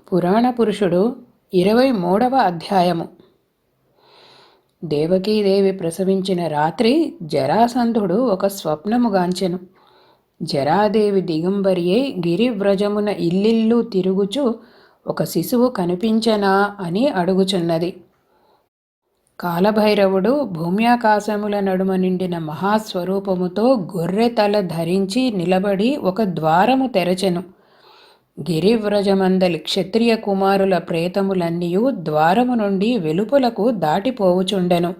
పురాణ పురుషుడు ఇరవై మూడవ అధ్యాయము. దేవకీదేవి ప్రసవించిన రాత్రి జరాసంధుడు ఒక స్వప్నముగాంచెను జరాదేవి దిగంబరియే గిరివ్రజమున ఇల్లిల్లు తిరుగుచు ఒక శిశువు కనిపించనా అని అడుగుచున్నది. కాలభైరవుడు భూమ్యాకాశముల నడుమ నిండిన మహాస్వరూపముతో గొర్రె తల ధరించి నిలబడి ఒక ద్వారము తెరచెను. గిరివ్రజమందలి క్షత్రియ కుమారుల ప్రేతములన్నీయు ద్వారము నుండి వెలుపలకు దాటిపోవుచుండెను.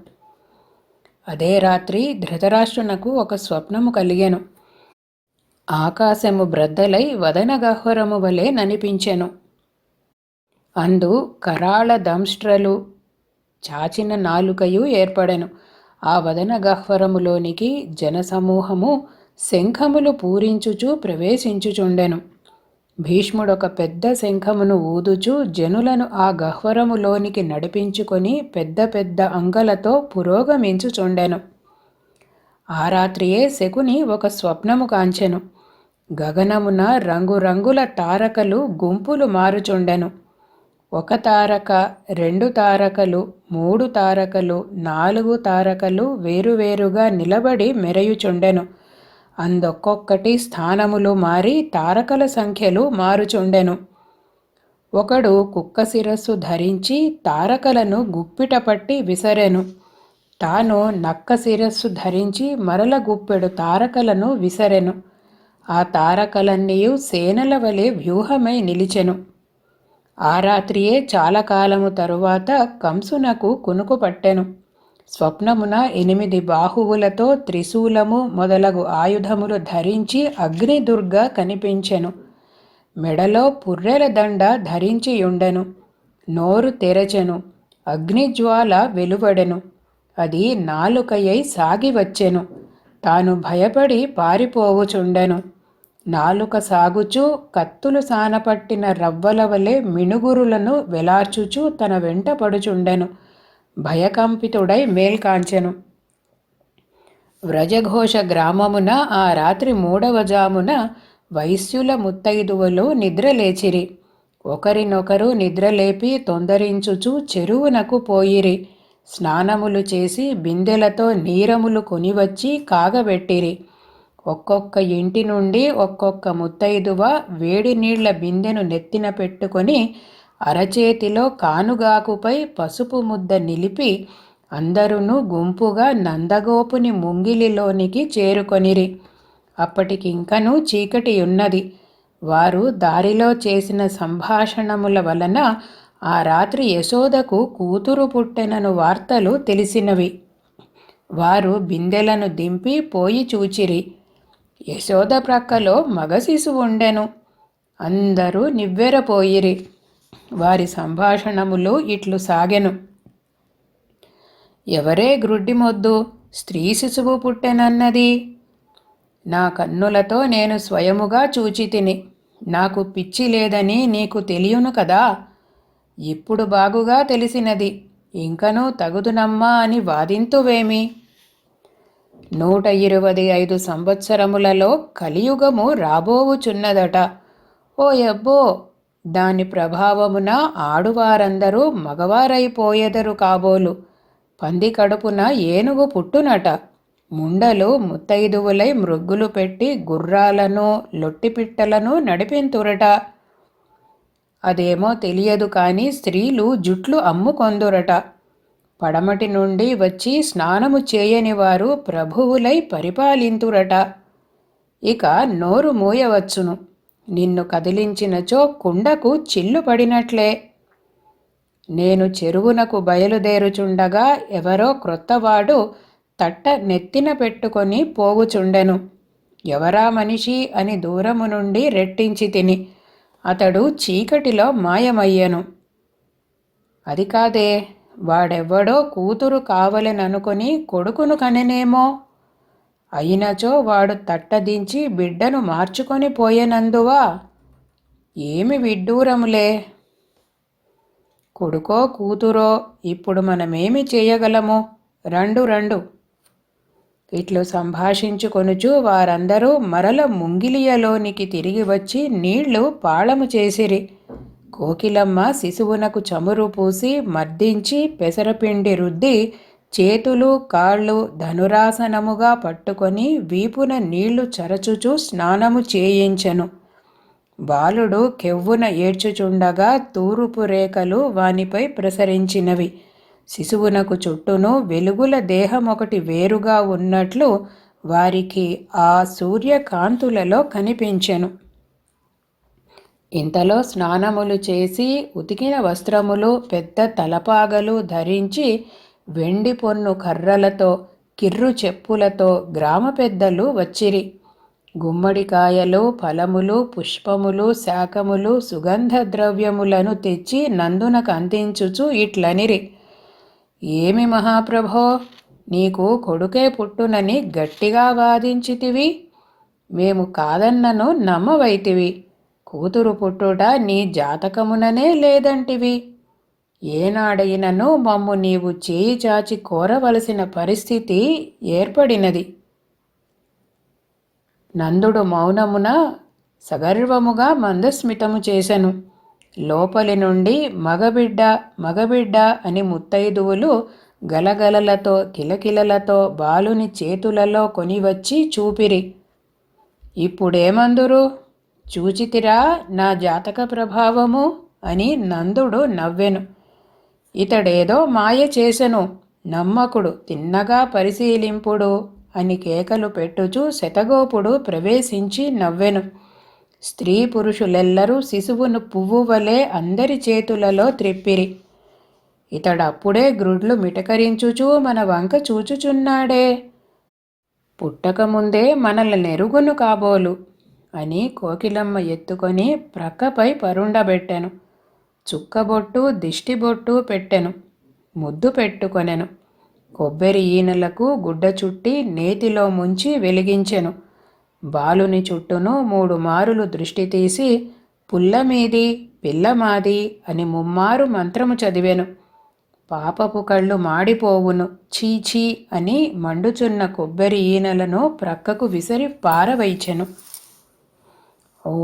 అదే రాత్రి ధృతరాష్ట్రునకు ఒక స్వప్నము కలిగెను. ఆకాశము బ్రద్దలై వదన గహ్వరము వలె ననిపించెను. అందు కరాళ దంష్ట్రలు చాచిన నాలుకయు ఏర్పడెను. ఆ వదన గహ్వరములోనికి జనసమూహము శంఖములు పూరించుచు ప్రవేశించుచుండెను. భీష్ముడు ఒక పెద్ద శంఖమును ఊదుచు జనులను ఆ గహ్వరములోనికి నడిపించుకొని పెద్ద పెద్ద అంగలతో పురోగమించుచుండెను. ఆ రాత్రియే శకుని ఒక స్వప్నము కాంచెను. గగనమున రంగురంగుల తారకలు గుంపులు మారుచుండెను. ఒక తారక రెండు తారకలు మూడు తారకలు నాలుగు తారకలు వేరువేరుగా నిలబడి మెరయుచుండెను. అందొక్కొక్కటి స్థానములు మారి తారకల సంఖ్యలు మారుచుండెను. ఒకడు కుక్క శిరస్సు ధరించి తారకలను గుప్పిట పట్టి విసరెను. తాను నక్క శిరస్సు ధరించి మరల గుప్పెడు తారకలను విసరెను. ఆ తారకలన్నీయు సేనల వలె వ్యూహమై నిలిచెను. ఆ రాత్రియే చాలా కాలము తరువాత కంసునకు కునుకు పట్టెను. స్వప్నమున ఎనిమిది బాహువులతో త్రిశూలము మొదలగు ఆయుధములు ధరించి అగ్నిదుర్గ కనిపించెను. మెడలో పుర్రెల దండ ధరించియుండెను నోరు తెరచెను. అగ్నిజ్వాల వెలువడెను. అది నాలుకయ్యై సాగి వచ్చెను. తాను భయపడి పారిపోవుచుండెను. నాలుక సాగుచూ కత్తులు సానపట్టిన రవ్వల వలె మినుగురులను వెలార్చుచూ తన వెంట పడుచుండెను. భయకంపితుడై మేల్కాంచెను. వ్రజఘోష గ్రామమున ఆ రాత్రి మూడవ జామున వైశ్యుల ముత్తైదువలు నిద్రలేచిరి. ఒకరినొకరు నిద్రలేపి తొందరించుచు చెరువునకు పోయిరి. స్నానములు చేసి బిందెలతో నీరములు కొనివచ్చి కాగబెట్టిరి. ఒక్కొక్క ఇంటి నుండి ఒక్కొక్క ముత్తైదువ వేడి నీళ్ళ బిందెను నెత్తిన పెట్టుకొని అరచేతిలో కానుగాకుపై పసుపు ముద్ద నిలిపి అందరును గుంపుగా నందగోపుని ముంగిలిలోనికి చేరుకొనిరి. అప్పటికింకనూ చీకటి ఉన్నది. వారు దారిలో చేసిన సంభాషణముల వలన ఆ రాత్రి యశోదకు కూతురు పుట్టెనను వార్తలు తెలిసినవి. వారు బిందెలను దింపి పోయి చూచిరి. యశోద ప్రక్కలో మగ శిశువు ఉండెను. అందరూ నివ్వెరపోయిరి. వారి సంభాషణములు ఇట్లు సాగెను. ఎవరే గ్రుడ్డిమొద్దు స్త్రీ శిశువు పుట్టెనన్నది? నా కన్నులతో నేను స్వయముగా చూచి తిని నాకు పిచ్చి లేదని నీకు తెలియను కదా? ఇప్పుడు బాగుగా తెలిసినది ఇంకనూ తగుదునమ్మా అని వాదింతువేమి? నూట ఇరవై ఐదు సంవత్సరములలో కలియుగము రాబోవుచున్నదట. ఓ యబ్బో! దాని ప్రభావమున ఆడువారందరూ మగవారైపోయెదరు కాబోలు. పంది కడుపున ఏనుగు పుట్టునట. ముండలు ముత్తైదువులై మృగ్గులు పెట్టి గుర్రాలను లొట్టిపిట్టలను నడిపింతురట. అదేమో తెలియదు కానీ స్త్రీలు జుట్లు అమ్ముకొందురట. పడమటి నుండి వచ్చి స్నానము చేయని వారు ప్రభువులై పరిపాలింతురట. ఇక నోరు మూయవచ్చును. నిన్ను కదిలించినచో కుండకు చిల్లు పడినట్లే నేను చెరువునకు బయలుదేరుచుండగా ఎవరో క్రొత్తవాడు తట్ట నెత్తిన పెట్టుకొని పోవుచుండెను ఎవరా మనిషి అని దూరము నుండి రెట్టించి తిని అతడు చీకటిలో మాయమయ్యను. అది కాదే వాడెవ్వడో కూతురు కావలెననుకొని కొడుకును కనెనేమో? అయినచో వాడు తట్టదించి బిడ్డను మార్చుకొని పోయేనందువా? ఏమి విడ్డూరములే? కొడుకో కూతురో ఇప్పుడు మనమేమి చేయగలము? రండు రండు. ఇట్లు సంభాషించుకొనుచు వారందరూ మరల ముంగిలియలోనికి తిరిగి వచ్చి నీళ్ళు పాళము చేసిరి. కోకిలమ్మ శిశువునకు చమురు పూసి మర్దించి పెసరపిండి రుద్ది చేతులు కాళ్ళు ధనురాసనముగా పట్టుకొని వీపున నీళ్ళు చరచుచూ స్నానము చేయించెను. బాలుడు కెవ్వున ఏడ్చుచుండగా తూరుపు రేఖలు వానిపై ప్రసరించినవి. శిశువునకు చుట్టూను వెలుగుల దేహం ఒకటి వేరుగా ఉన్నట్లు వారికి ఆ సూర్యకాంతులలో కనిపించెను. ఇంతలో స్నానములు చేసి ఉతికిన వస్త్రములు పెద్ద తలపాగలు ధరించి వెండి పొన్ను కర్రలతో కిర్రు చెప్పులతో గ్రామ పెద్దలు వచ్చిరి. గుమ్మడికాయలు ఫలములు పుష్పములు శాకములు సుగంధ ద్రవ్యములను తెచ్చి నందునకు అందించుచు ఇట్లనిరి. ఏమి మహాప్రభో నీకు కొడుకే పుట్టునని గట్టిగా వాదించితివి? మేము కాదన్నను నమ్మవైతివి. కూతురు పుట్టుట నీ జాతకముననే లేదంటివి. ఏనాడైనను మమ్ము నీవు చేయి చాచి కోరవలసిన పరిస్థితి ఏర్పడినది. నందుడు మౌనమున సగర్వముగా మందస్మితము చేశను లోపలి నుండి మగబిడ్డ మగబిడ్డ అని ముత్తైదువులు గలగలలతో కిలకిలలతో బాలుని చేతులలో కొనివచ్చి చూపిరి. ఇప్పుడేమందురు? చూచితిరా నా జాతక ప్రభావము అని నందుడు నవ్వెను. ఇతడేదో మాయ చేసెను నమ్మకుడు తిన్నగా పరిశీలింపుడు అని కేకలు పెట్టుచూ శతగోపుడు ప్రవేశించి నవ్వెను. స్త్రీ పురుషులెల్లరూ శిశువును పువ్వు వలె అందరి చేతులలో త్రిప్పిరి. ఇతడప్పుడే గ్రుడ్లు మిటకరించుచూ మన వంక చూచుచున్నాడే. పుట్టకముందే మనల నెరుగును కాబోలు అని కోకిలమ్మ ఎత్తుకొని ప్రక్కపై పరుండబెట్టెను. చుక్కబొట్టు దిష్టిబొట్టు పెట్టెను. ముద్దు పెట్టుకొనెను. కొబ్బరి ఈనెలకు గుడ్డ చుట్టి నేతిలో ముంచి వెలిగించెను. బాలుని చుట్టూను మూడు మారులు దృష్టి తీసి పుల్లమీది పిల్లమాది అని ముమ్మారు మంత్రము చదివెను. పాపపు కళ్ళు మాడిపోవును. చీచీ అని మండుచున్న కొబ్బరి ఈనెలను ప్రక్కకు విసిరి పారవైచెను. ఓ